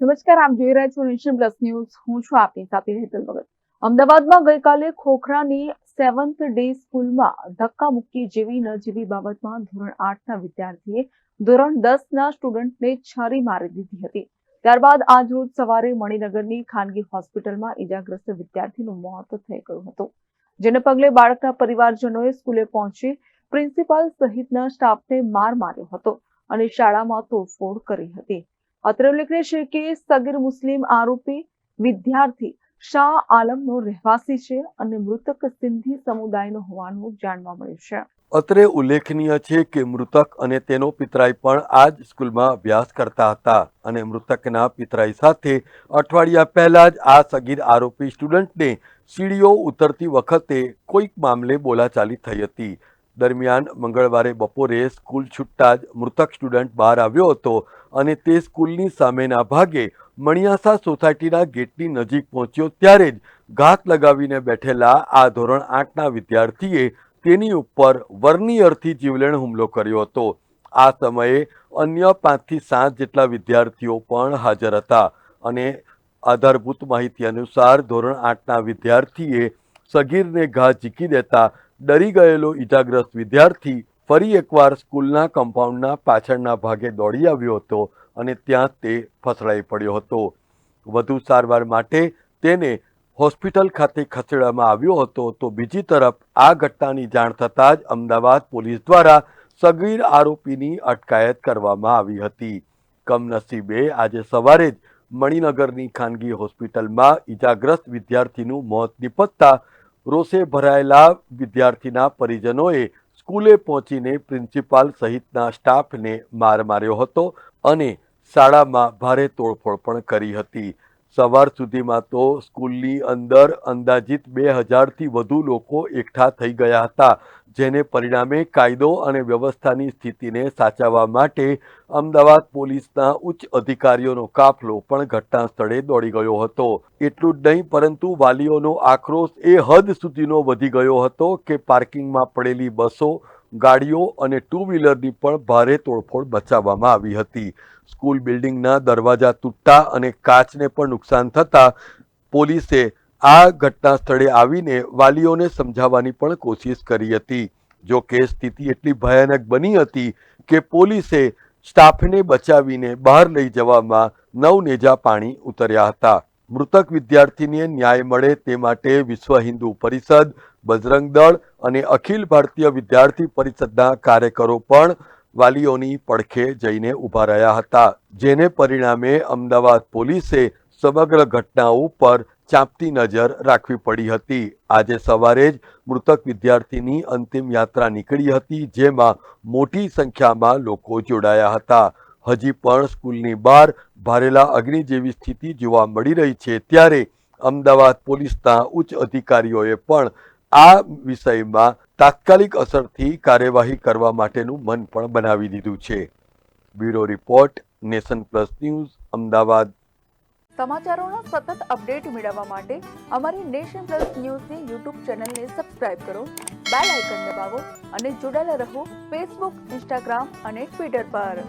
નમસ્કાર, આપ જોઈ રહ્યા છો નેશન પ્લસ ન્યૂઝ. હું છું આપની સાથે હેતલ ભગત. અમદાવાદમાં ગઈકાલે ખોખરાની સેવન્થ ડે સ્કૂલમાં ધક્કા મુક્કી જેવી ન જેવી બાબતમાં ધોરણ આઠના વિદ્યાર્થીએ ધોરણ દસના સ્ટુડન્ટને છરી મારી દીધી હતી. ત્યારબાદ આજ રોજ સવારે મણિનગરની ખાનગી હોસ્પિટલમાં ઈજાગ્રસ્ત વિદ્યાર્થીનું મોત થઈ ગયું હતું. જેને પગલે બાળકના પરિવારજનોએ સ્કૂલે પહોંચી પ્રિન્સિપાલ સહિતના સ્ટાફને માર માર્યો હતો અને શાળામાં તોડફોડ કરી હતી. અત્રે ઉલ્લેખનીય છે કે સગીર મુસ્લિમ આરોપી વિદ્યાર્થી શાહ આલમનો રહેવાસી છે અને મૃતક સિંધી સમુદાયનો હોવાનું જાણવા મળ્યું છે. અત્રે ઉલ્લેખનીય છે કે મૃતક અને તેનો પિતરાઈ પણ આ જ સ્કૂલમાં અભ્યાસ કરતા હતા અને મૃતકના પિતરાઈ સાથે અઠવાડિયા પહેલા જ આ સગીર આરોપી સ્ટુડન્ટને સીડીઓ ઉતરતી વખતે કોઈક મામલે બોલાચાલી થઈ હતી. દરમિયાન મંગળવારે બપોરે સ્કૂલ છૂટતા જ મૃતક સ્ટુડન્ટ બહાર આવ્યો હતો અને તે સ્કૂલની સામેના ભાગે મણિયાસા સોસાયટીના ગેટની નજીક પહોંચ્યો ત્યારે જ ઘાત લગાવીને બેઠેલા આ ધોરણ આઠના વિદ્યાર્થીએ તેની ઉપર વર્નિયરથી જીવલેણ હુમલો કર્યો હતો. આ સમયે અન્ય પાંચથી સાત જેટલા વિદ્યાર્થીઓ પણ હાજર હતા અને આધારભૂત માહિતી અનુસાર ધોરણ આઠના વિદ્યાર્થીએ સગીરને ઘા ઝીકી દેતા ડરી ગયેલો ઈજાગ્રસ્ત વિદ્યાર્થી ફરી એકવાર સ્કૂલના કમ્પાઉન્ડના પાછળના ભાગે દોડી આવ્યો હતો અને ત્યાં તે ફસડાઈ પડ્યો હતો. વધુ સારવાર માટે તેને હોસ્પિટલ ખાતે ખસેડવામાં આવ્યો હતો તો બીજી તરફ આ ઘટનાની જાણ થતાં જ અમદાવાદ પોલીસ દ્વારા સગીર આરોપીની અટકાયત કરવામાં આવી હતી. કમનસીબે આજે સવારે જ મણિનગરની ખાનગી હોસ્પિટલમાં ઈજાગ્રસ્ત વિદ્યાર્થીનું મોત નિપજતા રોષે ભરાયેલા વિદ્યાર્થીના પરિજનોએ સ્કૂલે પહોંચીને પ્રિન્સિપાલ સહિતના સ્ટાફને માર માર્યો હતો અને શાળામાં ભારે તોડફોડ પણ કરી હતી. સવાર સુધીમાં તો સ્કૂલની અંદર અંદાજિત બે હજારથી વધુ લોકો એકઠા થઈ ગયા હતા, જેને પરિણામે કાયદો અને વ્યવસ્થાની સ્થિતિને સાચવવા માટે અમદાવાદ પોલીસના ઉચ્ચ અધિકારીઓનો કાફલો પણ ઘટના સ્થળે દોડી ગયો હતો. એટલું જ નહીં, પરંતુ વાલીઓનો આક્રોશ એ હદ સુધીનો વધી ગયો હતો કે પાર્કિંગમાં પડેલી બસો ગાડીઓ અને ટુ વ્હીલરની પણ ભારે તોડફોડ બચાવવામાં આવી હતી. સ્કૂલ બિલ્ડિંગના દરવાજા તૂટતા અને કાચને પણ નુકસાન થતાં પોલીસે આ ઘટના સ્થળે આવીને વાલીઓને સમજાવવાની પણ કોશિશ કરી હતી. જો કે સ્થિતિ એટલી ભયાનક બની હતી કે પોલીસે સ્ટાફને બચાવીને બહાર લઈ જવામાં નવનેજા પાણી ઉતર્યા હતા. મૃતક વિદ્યાર્થીને ન્યાય મળે તે માટે વિશ્વ હિન્દુ પરિષદ, બજરંગ દળ અને અખિલ ભારતીય વિદ્યાર્થી પરિષદના કાર્યકરો પણ વાલીઓની પડખે જઈને ઊભા રહ્યા હતા, જેને પરિણામે અમદાવાદ પોલીસે સમગ્ર ઘટના ઉપર ચાંપતી નજર રાખવી પડી હતી. આજે સવારે જ મૃતક વિદ્યાર્થીની અંતિમ યાત્રા નીકળી હતી, જેમાં મોટી સંખ્યામાં લોકો જોડાયા હતા. હજી પણ સ્કૂલની બહાર ભારેલા અગ્નિ જેવી સ્થિતિ જોવા મળી રહી છે. ત્યારે અમદાવાદ પોલીસના ઉચ્ચ અધિકારીઓએ પણ આ વિષયમાં તાત્કાલિક અસરથી કાર્યવાહી કરવા માટેનું મન પણ બનાવી દીધું છે. Bureau report, nation plus news, Ahmedabad. સમાચારોનો સતત અપડેટ મેળવવા માટે અમારી નેશન પ્લસ ન્યૂઝની યુટ્યુબ ચેનલને સબસ્ક્રાઇબ કરો, બેલ આઇકન દબાવો અને જોડાયેલા રહો ફેસબુક, ઇન્સ્ટાગ્રામ અને ટ્વિટર પર.